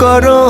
করো